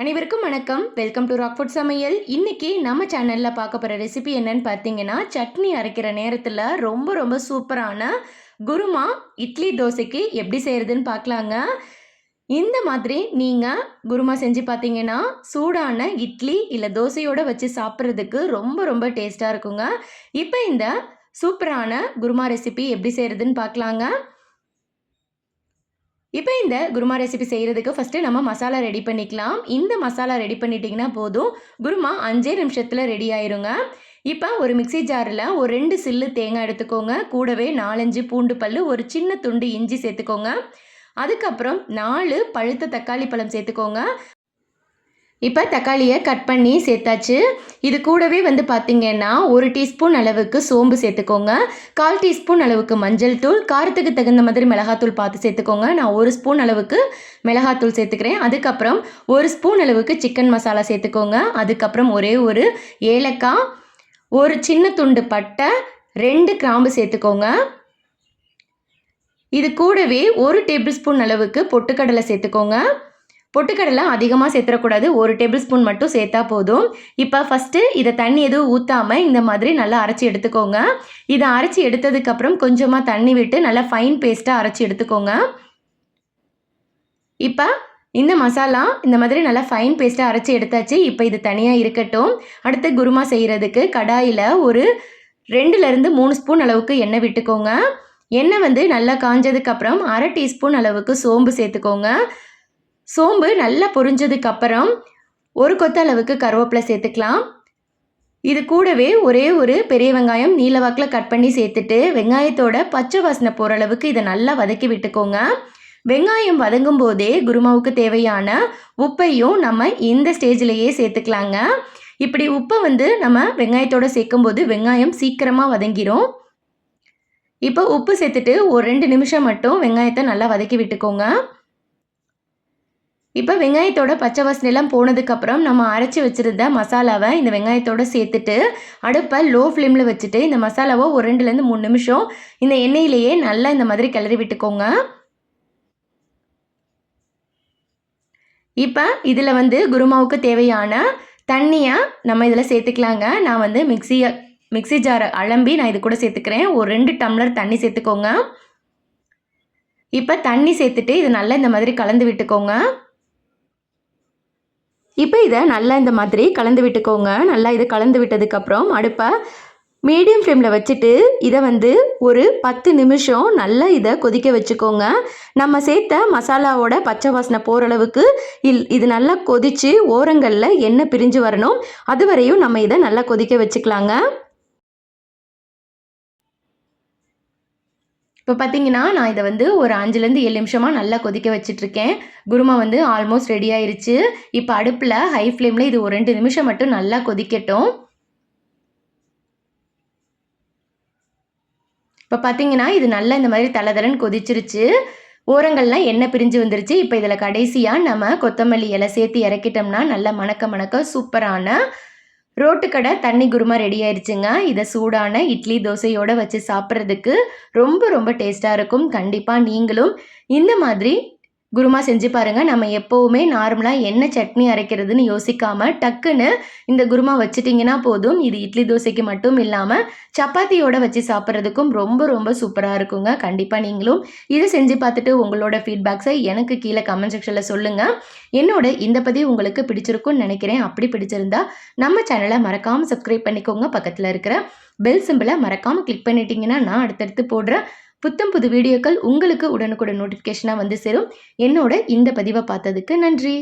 அனைவருக்கும் வணக்கம். Welcome to rock food சமையல். இன்றைக்கி நம்ம சேனலில் பார்க்க போகிற ரெசிபி என்னன்னு பார்த்தீங்கன்னா சட்னி அரைக்கிற நேரத்தில் ரொம்ப ரொம்ப சூப்பரான குருமா இட்லி தோசைக்கு எப்படி செய்கிறதுன்னு பார்க்கலாங்க. இந்த மாதிரி நீங்கள் குருமா செஞ்சு பார்த்தீங்கன்னா சூடான இட்லி இல்லை தோசையோடு வச்சு சாப்பிட்றதுக்கு ரொம்ப ரொம்ப டேஸ்ட்டாக இருக்குங்க. இப்போ இந்த சூப்பரான குருமா ரெசிபி எப்படி செய்கிறதுன்னு பார்க்கலாங்க. இப்போ இந்த குருமா ரெசிபி செய்கிறதுக்கு ஃபஸ்ட்டு நம்ம மசாலா ரெடி பண்ணிக்கலாம். இந்த மசாலா ரெடி பண்ணிட்டிங்கன்னா போதும். குருமா அஞ்சே நிமிஷத்தில் ரெடி ஆயிருங்க. இப்போ ஒரு மிக்சி ஜாரில் ஒரு ரெண்டு சில்லு தேங்காய் எடுத்துக்கோங்க. கூடவே நாலஞ்சு பூண்டு பல் ஒரு சின்ன துண்டு இஞ்சி சேர்த்துக்கோங்க. அதுக்கப்புறம் நாலு பழுத்த தக்காளி பழம் சேர்த்துக்கோங்க. இப்போ தக்காளியை கட் பண்ணி சேர்த்தாச்சு. இது கூடவே வந்து பார்த்திங்கன்னா ஒரு டீஸ்பூன் அளவுக்கு சோம்பு சேர்த்துக்கோங்க. கால் டீஸ்பூன் அளவுக்கு மஞ்சள் தூள். காரத்துக்கு தகுந்த மாதிரி மிளகாத்தூள் பார்த்து சேர்த்துக்கோங்க. நான் ஒரு ஸ்பூன் அளவுக்கு மிளகாத்தூள் சேர்த்துக்கிறேன். அதுக்கப்புறம் ஒரு ஸ்பூன் அளவுக்கு சிக்கன் மசாலா சேர்த்துக்கோங்க. அதுக்கப்புறம் ஒரே ஒரு ஏலக்காய் ஒரு சின்ன துண்டு பட்டை ரெண்டு கிராம்பு சேர்த்துக்கோங்க. இது கூடவே ஒரு டேபிள் ஸ்பூன் அளவுக்கு பொட்டுக்கடலை சேர்த்துக்கோங்க. பொட்டுக்கடலை அதிகமாக சேர்த்துடக்கூடாது ஒரு டேபிள் ஸ்பூன் மட்டும் சேர்த்தா போதும். இப்போ ஃபஸ்ட்டு இதை தண்ணி எதுவும் ஊற்றாமல் இந்த மாதிரி நல்லா அரைச்சி எடுத்துக்கோங்க. இதை அரைச்சி எடுத்ததுக்கப்புறம் கொஞ்சமாக தண்ணி விட்டு நல்லா ஃபைன் பேஸ்ட்டாக அரைச்சி எடுத்துக்கோங்க. இப்போ இந்த மசாலா இந்த மாதிரி நல்லா ஃபைன் பேஸ்ட்டாக அரைச்சி எடுத்தாச்சு. இப்போ இது தனியாக இருக்கட்டும். அடுத்து குருமா செய்கிறதுக்கு கடாயில் ஒரு ரெண்டுலேருந்து மூணு ஸ்பூன் அளவுக்கு எண்ணெய் விட்டுக்கோங்க. எண்ணெய் வந்து நல்லா காஞ்சதுக்கப்புறம் அரை டீஸ்பூன் அளவுக்கு சோம்பு சேர்த்துக்கோங்க. சோம்பு நல்லா பொரிஞ்சதுக்கப்புறம் ஒரு கொத்த அளவுக்கு கருவேப்பிலை சேர்த்துக்கலாம். இது கூடவே ஒரே ஒரு பெரிய வெங்காயம் நீலவாக்கில் கட் பண்ணி சேர்த்துட்டு வெங்காயத்தோட பச்சை வாசனை போகிற அளவுக்கு இதை நல்லா வதக்கி விட்டுக்கோங்க. வெங்காயம் வதங்கும் போதே குருமாவுக்கு தேவையான உப்பையும் நம்ம இந்த ஸ்டேஜ்லேயே சேர்த்துக்கலாங்க. இப்படி உப்பை வந்து நம்ம வெங்காயத்தோடு சேர்க்கும்போது வெங்காயம் சீக்கிரமாக வதங்கிரும். இப்போ உப்பு சேர்த்துட்டு ஒரு ரெண்டு நிமிஷம் மட்டும் வெங்காயத்தை நல்லா வதக்கி விட்டுக்கோங்க. இப்போ வெங்காயத்தோட பச்சை வாசனைலாம் போனதுக்கப்புறம் நம்ம அரைச்சி வச்சுருந்த மசாலாவை இந்த வெங்காயத்தோடு சேர்த்துட்டு அடுப்பை லோ ஃப்ளேமில் வச்சுட்டு இந்த மசாலாவை ஒரு ரெண்டுலேருந்து மூணு நிமிஷம் இந்த எண்ணெயிலேயே நல்லா இந்த மாதிரி கிளறி விட்டுக்கோங்க. இப்போ இதில் வந்து குருமாவுக்கு தேவையான தண்ணியை நம்ம இதில் சேர்த்துக்கலாங்க. நான் வந்து மிக்சியை மிக்சி ஜாரை அலம்பி நான் இது கூட சேர்த்துக்கிறேன். ஒரு ரெண்டு டம்ளர் தண்ணி சேர்த்துக்கோங்க. இப்போ தண்ணி சேர்த்துட்டு இது நல்லா இந்த மாதிரி கலந்து விட்டுக்கோங்க. இப்போ இதை நல்லா இந்த மாதிரி கலந்து விட்டுக்கோங்க. நல்லா இது கலந்து விட்டதுக்கப்புறம் அடுப்பை மீடியம் ஃப்ளேமில் வச்சுட்டு இதை வந்து ஒரு பத்து நிமிஷம் நல்லா இதை கொதிக்க வச்சுக்கோங்க. நம்ம சேர்த்த மசாலாவோட பச்சை வாசனை போகிற அளவுக்கு இல் இது நல்லா கொதித்து ஓரங்களில் எண்ணெய் பிரிஞ்சு வரணும். அது வரையும் நம்ம இதை நல்லா கொதிக்க வச்சுக்கலாங்க. இப்போ பார்த்தீங்கன்னா நான் இதை வந்து ஒரு அஞ்சுலேருந்து ஏழு நிமிஷமாக நல்லா கொதிக்க வச்சிட்ருக்கேன். குருமா வந்து ஆல்மோஸ்ட் ரெடி ஆயிருச்சு. இப்போ அடுப்பில் ஹை ஃப்ளேமில் இது ஒரு ரெண்டு நிமிஷம் மட்டும் நல்லா கொதிக்கட்டும். இப்போ பார்த்தீங்கன்னா இது நல்லா இந்த மாதிரி தலை கொதிச்சிருச்சு. ஓரங்கள்லாம் எண்ணெய் பிரிஞ்சு வந்துருச்சு. இப்போ இதில் கடைசியாக நம்ம கொத்தமல்லி இலை சேர்த்து இறக்கிட்டோம்னா நல்லா மணக்க மணக்க சூப்பரான ரோட்டுக்கடை தண்ணி குருமா ரெடி ஆயிடுச்சுங்க இதை சூடான இட்லி தோசையோடு வச்சு சாப்பிட்றதுக்கு ரொம்ப ரொம்ப டேஸ்ட்டாக இருக்கும். கண்டிப்பாக நீங்களும் இந்த மாதிரி குருமா செஞ்சு பாருங்கள் நம்ம எப்போவுமே நார்மலாக என்ன சட்னி அரைக்கிறதுன்னு யோசிக்காமல் டக்குன்னு இந்த குருமா வச்சுட்டிங்கன்னா போதும். இது இட்லி தோசைக்கு மட்டும் இல்லாமல் சப்பாத்தியோட வச்சு சாப்பிட்றதுக்கும் ரொம்ப ரொம்ப சூப்பராக இருக்குங்க. கண்டிப்பாக நீங்களும் இதை செஞ்சு பார்த்துட்டு உங்களோட ஃபீட்பேக்ஸை எனக்கு கீழே கமெண்ட் செக்ஷனில் சொல்லுங்கள் என்னோட இந்த பதிவு உங்களுக்கு பிடிச்சிருக்கும்னு நினைக்கிறேன். அப்படி பிடிச்சிருந்தா நம்ம சேனலை மறக்காமல் சப்ஸ்கிரைப் பண்ணிக்கோங்க. பக்கத்தில் இருக்கிற பெல் சிம்பிளை மறக்காமல் கிளிக் பண்ணிட்டீங்கன்னா நான் அடுத்தடுத்து போடுற புத்தம் புது வீடியோக்கள் உங்களுக்கு உடனுக்குடன் நோட்டிஃபிகேஷனாக வந்து சேரும். என்னோட இந்த பதிவை பார்த்ததுக்கு நன்றி.